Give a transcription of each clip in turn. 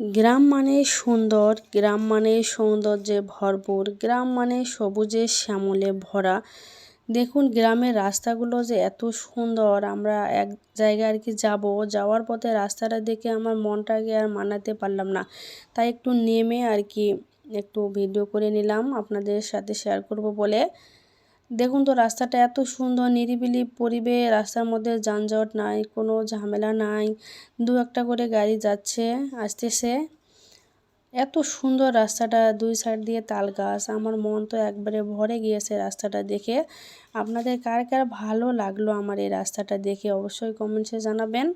গ্রাম মানে সুন্দর, গ্রাম মানে সৌন্দর্যে ভরপুর, গ্রাম মানে সবুজে শ্যামলে ভরা। দেখুন, গ্রামের রাস্তাগুলো যে এত সুন্দর, আমরা এক জায়গায় আর কি যাব, যাওয়ার পথে রাস্তাটা দেখে আমার মনটাকে আর মানাতে পারলাম না। তাই একটু নেমে আর কি একটু ভিডিও করে নিলাম, আপনাদের সাথে শেয়ার করব বলে। দেখুন তো, রাস্তাটা এত সুন্দর, নিরিবিলি পরিবেশ রাস্তার মধ্যে যানজট নাই, কোনো ঝামেলা নাই। দু একটা করে গাড়ি যাচ্ছে, আসতেছে। এত সুন্দর রাস্তাটা, দুই সাইড দিয়ে তাল গাছ। আমার মন তো একবারে ভরে গিয়েছে রাস্তাটা দেখে। আপনাদের কার কার ভালো লাগল আমার এই রাস্তাটা দেখে অবশ্যই কমেন্টসে জানাবেন।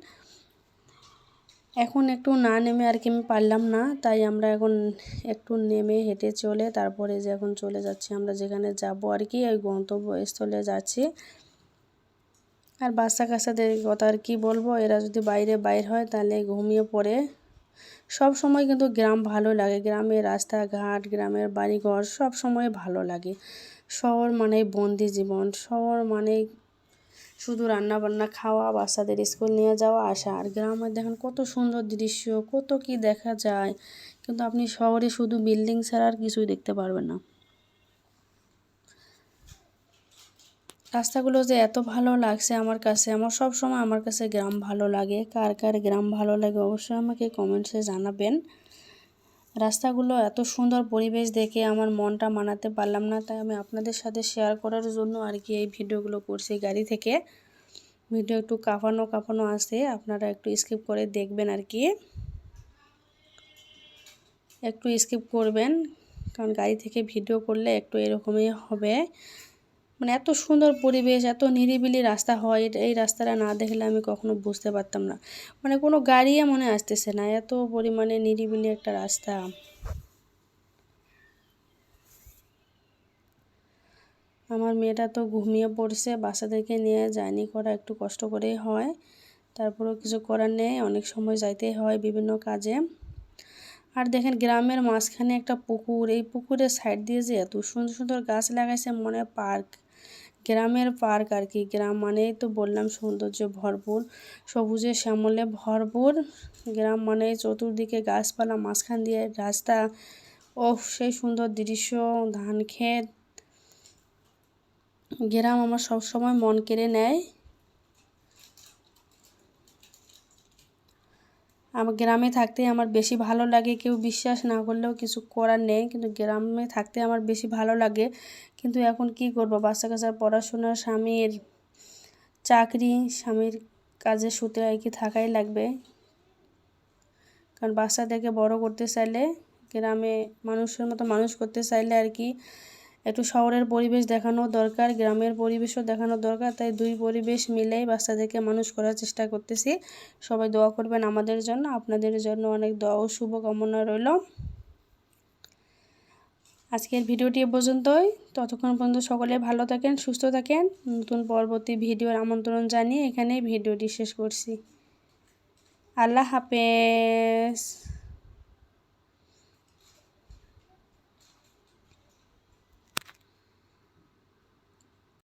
এখন একটু না নেমে আর কি আমি পারলাম না, তাই আমরা এখন একটু নেমে হেঁটে চলে তারপরে যে এখন চলে যাচ্ছি আমরা যেখানে যাব আর কি, ওই গন্তব্যস্থলে যাচ্ছি। আর বাচ্চা কাচ্চাদের কথা আর কি বলব, এরা যদি বাইরে বাইর হয় তাহলে ঘুমিয়ে পড়ে। সব সময় কিন্তু গ্রাম ভালো লাগে, গ্রামের রাস্তাঘাট, গ্রামের বাড়িঘর সব সময় ভালো লাগে। শহর মানে বন্দি জীবন, শহর মানে শুধু রান্না বান্না খাওয়া, বাচ্চাদের স্কুল নিয়ে যাওয়া, আসা আর গ্রামে দেখেন কত সুন্দর দৃশ্য, কত কি দেখা যায়। কিন্তু আপনি শহরে শুধু বিল্ডিং ছাড়া আর কিছুই দেখতে পারবেন না। রাস্তাগুলো যে এত ভালো লাগছে আমার কাছে, আমার সব সময় আমার কাছে গ্রাম ভালো লাগে। কার কার গ্রাম ভালো লাগে অবশ্যই আমাকে কমেন্টসে জানাবেন। রাস্তাগুলো এত সুন্দর পরিবেশ দেখে আমার মনটা মানাতে পারলাম না, তাই আমি আপনাদের সাথে শেয়ার করার জন্য আর কি এই ভিডিওগুলো করছি গাড়ি থেকে। ভিডিও একটু কাঁপানো কাঁপানো আছে, আপনারা একটু স্কিপ করে দেখবেন আর কি। একটু স্কিপ করবেন, কারণ গাড়ি থেকে ভিডিও করলে একটু এরকমই হবে। মানে এত সুন্দর পরিবেশ, এত নিরিবিলি রাস্তা হয় এই রাস্তাটা না দেখলে আমি কখনো বুঝতে পারতাম না। মানে কোনো গাড়িও মনে আসতেছে না, এত পরিমাণে নিরিবিলি একটা রাস্তা। আমার মেয়েটা তো ঘুমিয়ে পড়ছে, বাচ্চাদেরকে নিয়ে জার্নি করা একটু কষ্ট করেই হয়। তারপরেও কিছু করার নেই, অনেক সময় যাইতে হয় বিভিন্ন কাজে। আর দেখেন গ্রামের মাঝখানে একটা পুকুর, এই পুকুরের সাইড দিয়ে যে এত সুন্দর সুন্দর গাছ লাগাইছে, মনে পার্ক। গ্রামের পার্ক আর কি। গ্রাম মানেই তো বললাম সৌন্দর্য ভরপুর, সবুজে শ্যামলে ভরপুর। গ্রাম মানে চতুর্দিকে গাছপালা, মাঝখান দিয়ে রাস্তা। ও সেই সুন্দর দৃশ্য ধান ক্ষেত গ্রাম আমার সবসময় মন কেড়ে নেয়। আমার গ্রামে থাকতে আমার বেশি ভালো লাগে, কেউ বিশ্বাস না করলেও কিছু করার নেই। কিন্তু গ্রামে থাকতে আমার বেশি ভালো লাগে। কিন্তু এখন কি করব? বাচ্চা কাচ্চার পড়াশোনা, স্বামীর চাকরি, স্বামীর কাজে সূত্রে আর কি থাকাই লাগবে। কারণ বাচ্চাদেরকে বড় করতে চাইলে, গ্রামে মানুষের মতো মানুষ করতে চাইলে আর কি একটু শহরের পরিবেশ দেখানো দরকার, গ্রামের পরিবেশও দেখানো দরকার, তাই দুই পরিবেশ মিলেই বাচ্চাদেরকে মানুষ করার চেষ্টা করতেছি। সবাই দোয়া করবেন আমাদের জন্য, আপনাদের জন্য অনেক দোয়া ও শুভকামনা রইল। আজকের ভিডিওটি এ পর্যন্তই। ততক্ষণ পর্যন্ত সকলে ভালো থাকেন, সুস্থ থাকেন। নতুন পরবর্তী ভিডিওর আমন্ত্রণ জানিয়ে এখানেই ভিডিওটি শেষ করছি। আল্লাহ হাফেজ।